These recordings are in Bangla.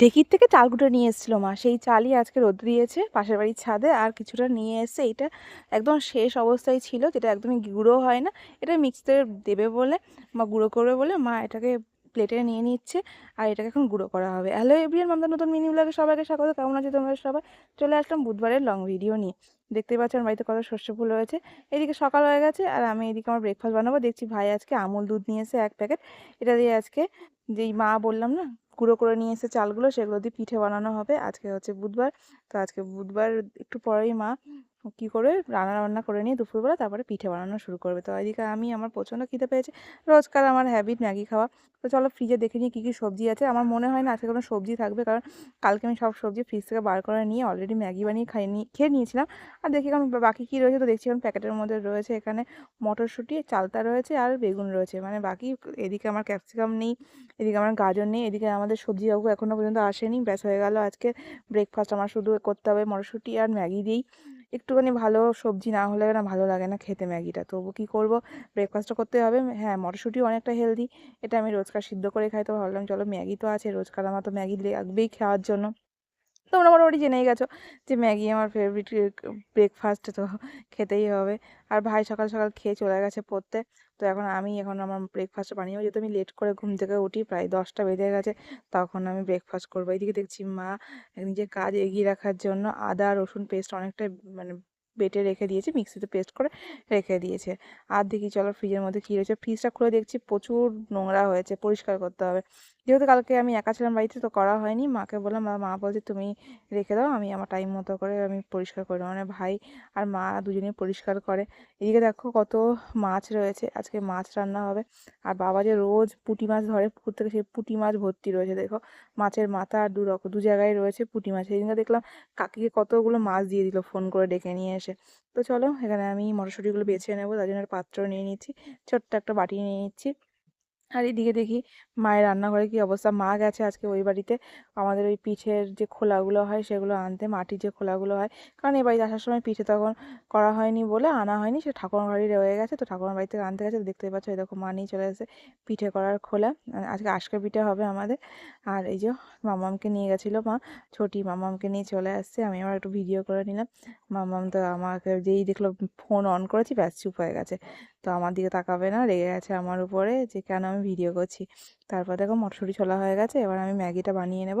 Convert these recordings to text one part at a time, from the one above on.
ঢেকির থেকে চাল কুটে নিয়ে এসেছিল মা। সেই চালই আজকে রোদ দিয়েছে, পাশের বাড়ির ছাদে, আর কিছুটা নিয়ে এসে এটা একদম শেষ অবস্থায় ছিল, যেটা একদমই গুঁড়ো হয় না। এটা মিক্সিতে দেবে বলে, বা গুঁড়ো করবে বলে মা এটাকে প্লেটে নিয়ে নিচ্ছে, আর এটাকে এখন গুঁড়ো করা হবে। হ্যালো এভরিয়ান মামদা নতুন মিনি ব্লগে সবাইকে স্বাগত। কেমন আছে তোমরা সবাই? চলে আসলাম বুধবারের লং ভিডিও নিয়ে। দেখতে আমার বাড়িতে কত শস্য ফুল রয়েছে। এদিকে সকাল হয়ে গেছে, আর আমি এদিকে আমার ব্রেকফাস্ট বানাবো। দেখছি ভাই আজকে আমুল দুধ নিয়ে এসে এক প্যাকেট এটা দিয়ে আজকে যেই মা বললাম না গুঁড়ো করে নিয়ে এসে চালগুলো সেগুলো দিয়ে পিঠে বানানো হবে। আজকে হচ্ছে বুধবার। তো আজকে বুধবার একটু পরেই মা কী করে রান্না বান্না করে নিয়ে দুপুরবেলা তারপরে পিঠে বানানো শুরু করবে। তো এদিকে আমি আমার প্রচণ্ড খিদে পেয়েছে। রোজকার আমার হ্যাবিট ম্যাগি খাওয়া। তো চলো ফ্রিজে দেখে নিই কী কী সবজি আছে। আমার মনে হয় না আজকে কোনো সবজি থাকবে কারণ কালকে আমি সব সবজি ফ্রিজ থেকে বার করে নিয়ে অলরেডি ম্যাগি বানিয়ে খাই নিয়ে খেয়ে নিয়েছিলাম। আর দেখি এখন বাকি কী রয়েছে তো দেখছি এখন প্যাকেটের মধ্যে রয়েছে এখানে মটরশুঁটি, চালতা রয়েছে আর বেগুন রয়েছে। মানে বাকি এদিকে আমার ক্যাপসিকাম নেই, এদিকে আমার গাজর নেই, এদিকে আমাদের সবজি বাবু এখনও পর্যন্ত আসেনি। ব্যাস হয়ে গেল আজকে ব্রেকফাস্ট আমার শুধু করতে হবে মটরশুঁটি আর ম্যাগি দিয়েই। একটুখানি ভালো সবজি না হলে না ভালো লাগে না খেতে ম্যাগিটা। তবু কী করব? ব্রেকফাস্টটা করতে হবে। হ্যাঁ মটরশুঁটিও অনেকটা হেলদি এটা আমি রোজকার সিদ্ধ করে খাই। তো ভাবলাম, চলো ম্যাগি তো আছে। রোজকার আমার তো ম্যাগি লাগবেই খাওয়ার জন্য। তোমরা মোটামুটি জেনেই গেছো যে ম্যাগি আমার ফেভারিট ব্রেকফাস্ট তো খেতেই হবে। আর ভাই সকাল সকাল খেয়ে চলে গেছে পড়তে। তো এখন আমি এখন আমার ব্রেকফাস্ট বানিয়ে যেহেতু আমি লেট করে ঘুম থেকে উঠি, প্রায় দশটা বেজে গেছে, তখন আমি ব্রেকফাস্ট করব। এইদিকে দেখছি মা নিজের কাজ এগিয়ে রাখার জন্য আদা, রসুন পেস্ট অনেকটা মানে বেটে রেখে দিয়েছে, মিক্সিতে পেস্ট করে রেখে দিয়েছে। আর দেখি চলো ফ্রিজের মধ্যে কী রয়েছে। ফ্রিজটা খুলে দেখছি, প্রচুর নোংরা হয়েছে, পরিষ্কার করতে হবে। যেহেতু কালকে আমি একা ছিলাম বাড়িতে, তো করা হয়নি। মাকে বললাম, মা বলছে তুমি রেখে দাও, আমি আমার টাইম মতো করে আমি পরিষ্কার করে মানে ভাই আর মা দুজনেই পরিষ্কার করে। এদিকে দেখো কত মাছ রয়েছে, আজকে মাছ রান্না হবে। আর বাবা যে রোজ পুঁটি মাছ ধরে পুকুর থেকে, সেই পুঁটি মাছ ভর্তি রয়েছে, দেখো। মাছের মাথা আর দু রকম দু জায়গায় রয়েছে পুঁটি মাছ। সেদিনকে দেখলাম কাকিকে কতগুলো মাছ দিয়ে দিল, ফোন করে ডেকে নিয়ে এসে। তো চলো এখানে আমি মটরশুঁটিগুলো বেছে নেব, তার জন্য পাত্র নিয়ে নিচ্ছি, ছোট্ট একটা বাটি নিয়ে নিচ্ছি। আর এদিকে দেখি মায়ের রান্নাঘরে কি অবস্থা। মা গেছে আজকে ওই বাড়িতে। আমাদের ওই পিঠের যে খোলাগুলো হয় সেগুলো আনতে, মাটির যে খোলাগুলো হয়। কারণ এই বাড়িতে আসার সময় পিঠে তখন করা হয়নি বলে আনা হয়নি, সে ঠাকুর বাড়ি রয়ে গেছে। তো ঠাকুর বাড়ি থেকে আনতে গেছে। দেখতে পাচ্ছ, এই দেখো মা নিয়ে চলে এসেছে পিঠে করার খোলা। আজকে আজকে পিঠে হবে আমাদের। আর এই যে মামামকে নিয়ে গেছিল মা, ছোটি মামামকে নিয়ে চলে আসছে। আমি আবার একটু ভিডিও করে নিলাম। মামাম তো আমাকে যেই দেখল ফোন অন করেছি, ব্যাস চুপ হয়ে গেছে। তো আমার দিকে তাকাবে না, রেগে গেছে আমার উপরে যে, কেন আমি ভিডিও করছি? তারপর দেখো মটরশুঁটি ছোলা হয়ে গেছে, এবার আমি ম্যাগিটা বানিয়ে নেব।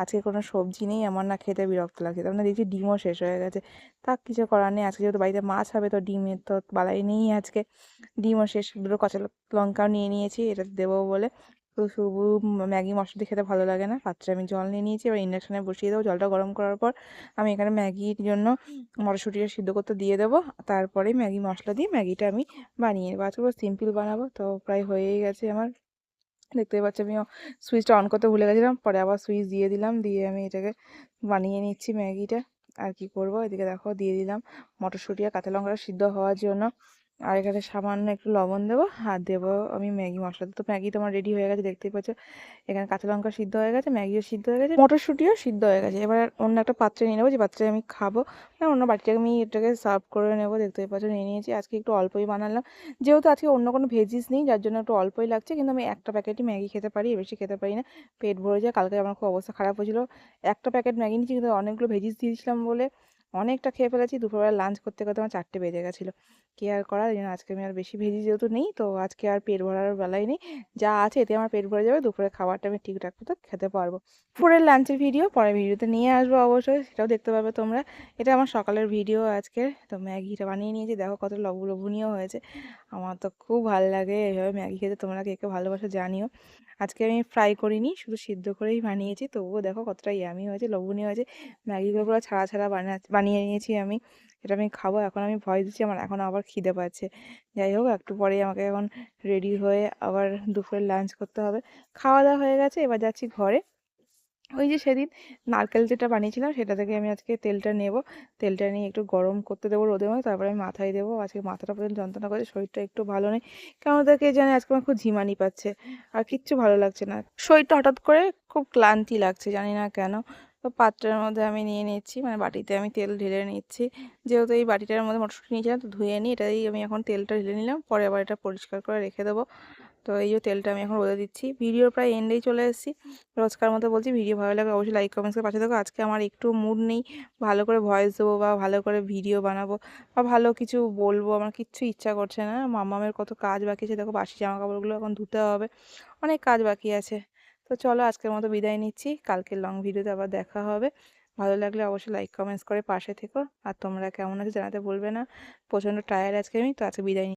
আজকে কোনো সবজি নেই, আমার না খেতে বিরক্ত লাগছে। তার মানে দেখছি ডিমও শেষ হয়ে গেছে। তা কিছু করার নেই, আজকে যেহেতু বাড়িতে মাছ হবে, তো ডিমের তো বালাই নেই আজকে। ডিমও শেষ, দুটো কচা লঙ্কাও নিয়ে নিয়েছি, এটা দেবো বলে। তো শুধু ম্যাগি মশলা দিয়ে খেতে ভালো লাগে না। পাত্রে আমি জল নিয়ে নিয়েছি, এবার ইন্ডাকশানে বসিয়ে দেবো। জলটা গরম করার পর আমি এখানে ম্যাগির জন্য মটরশুঁটিটা সিদ্ধ করতে দিয়ে দেবো। তারপরে ম্যাগি মশলা দিয়ে ম্যাগিটা আমি বানিয়ে নেব। আজকে সিম্পল বানাবো। তো প্রায় হয়েই গেছে আমার। দেখতে পাচ্ছি আমি সুইচটা অন করতে ভুলে গেছিলাম। পরে আবার সুইচ দিয়ে দিলাম। দিয়ে আমি এটাকে বানিয়ে নিচ্ছি ম্যাগিটা। আর কি করব? এদিকে দেখো, দিয়ে দিলাম মটরশুঁটি আর কাঁচা লঙ্কাটা সিদ্ধ হওয়ার জন্য। আর এখানে সামান্য একটু লবণ দেবো, আর দেবো আমি ম্যাগি মশলা। তো ম্যাগি তোমার রেডি হয়ে গেছে, দেখতেই পাচ্ছ। এখানে কাঁচা লঙ্কা সিদ্ধ হয়ে গেছে, ম্যাগিও সিদ্ধ হয়ে গেছে, মটরশুঁটিও সিদ্ধ হয়ে গেছে। এবার অন্য একটা পাত্রে নিয়ে নেব, যে পাত্রে আমি খাব। মানে অন্য বাটিটাকে আমি এটাকে সার্ভ করে নেব, দেখতেই পাচ্ছ, নিয়ে নিয়েছি। আজকে একটু অল্পই বানালাম। যেহেতু আজকে অন্য কোনো ভেজিস নেই, যার জন্য একটু অল্পই লাগছে, কিন্তু আমি একটা প্যাকেটই ম্যাগি খেতে পারি, বেশি খেতে পারি না। পেট ভরে যায়, কালকে আমার খুব অবস্থা খারাপ হয়েছিল। একটা প্যাকেট ম্যাগি নিয়েছি, কিন্তু অনেকগুলো ভেজিস দিয়েছিলাম বলে অনেকটা খেয়ে ফেলেছি। দুপুরবেলা লাঞ্চ করতে করতে আমার চারটে বেজে গেছিল। কি আর করার? জন্য আজকে আমি আর বেশি ভেজি যেহেতু নেই, তো আজকে আর পেট ভরার বেলায় নেই। যা আছে এতে আমার পেট ভরে যাবে দুপুরে খাবারটা আমি ঠিকঠাক মতো খেতে পারব। দুপুরের লাঞ্চের ভিডিও পরের ভিডিওতে নিয়ে আসব অবশ্যই, সেটাও দেখতে পাবে তোমরা। এটা আমার সকালের ভিডিও আজকে তো ম্যাগিটা বানিয়ে নিয়েছি, দেখো কত লবু লবণীয় হয়েছে। আমার তো খুব ভালো লাগে এইভাবে ম্যাগি খেতে। তোমরা কে ভালোবাসো জানিও। আজকে আমি ফ্রাই করিনি, শুধু সিদ্ধ করেই বানিয়েছি। তবুও দেখো কতটা ইয়ামি হয়েছে লবণীয় হয়েছে। ম্যাগিগুলো পুরো ছাড়া ছাড়া বানিয়ে নিয়েছি আমি। এটা আমি খাব, এখন আমি ভয় দিচ্ছি, আমার এখন আবার খিদে পাচ্ছে। যাই হোক, একটু পরেই আমাকে এখন রেডি হয়ে আবার দুপুরে লাঞ্চ করতে হবে। খাওয়া দাওয়া হয়ে গেছে, এবার যাচ্ছি ঘরে। ওই যে সেদিন নারকেল যেটা বানিয়েছিলাম সেটা থেকে আমি আজকে তেলটা নেব। তেলটা নিয়ে একটু গরম করতে দেবো রোদে মধ্যে তারপরে আমি মাথায় দেবো। আজকে মাথাটা পর্যন্ত যন্ত্রণা করছে শরীরটা একটু ভালো নেই। কেন তাকে জানে আজকে আমার খুব ঝিমানি পাচ্ছে। আর কিচ্ছু ভালো লাগছে না। শরীরটা হঠাৎ করে খুব ক্লান্তি লাগছে, জানি না কেন। তো পাত্রের মধ্যে আমি নিয়ে নিচ্ছি মানে বাটিতে আমি তেল ঢেলে নিচ্ছি। যেহেতু এই বাটিটার মধ্যে মটরশুঁটি নিয়েছিলাম, তো ধুয়ে নিই এটাই আমি এখন তেলটা ঢেলে নিলাম। পরে আবার এটা পরিষ্কার করে রেখে দেবো। তো এই যে তেলটা আমি এখন রোদে দিচ্ছি। ভিডিওর প্রায় এন্ডেই চলে এসেছি। রোজকার মতো বলছি, ভিডিও ভালো লাগে অবশ্যই লাইক কমেন্টস করে পাশে থাকো। আজকে আমার একটু মুড নেই। ভালো করে ভয়েস দেবো বা ভালো করে ভিডিও বানাবো বা ভালো কিছু বলব, আমার কিচ্ছু ইচ্ছা করছে না। মামামের কত কাজ বাকি আছে, দেখো বাসি জামা কাপড়গুলো এখন ধুতে হবে। অনেক কাজ বাকি আছে। তো চলো আজকের মতো বিদায় নিচ্ছি। কালকে লং ভিডিওতে আবার দেখা হবে। ভালো লাগলে অবশ্যই লাইক কমেন্টস করে পাশে থেকো। আর তোমরা কেমন আছো জানাতে বলবে না। প্রচণ্ড টায়ার আজকে আমি, তো আজকে বিদায়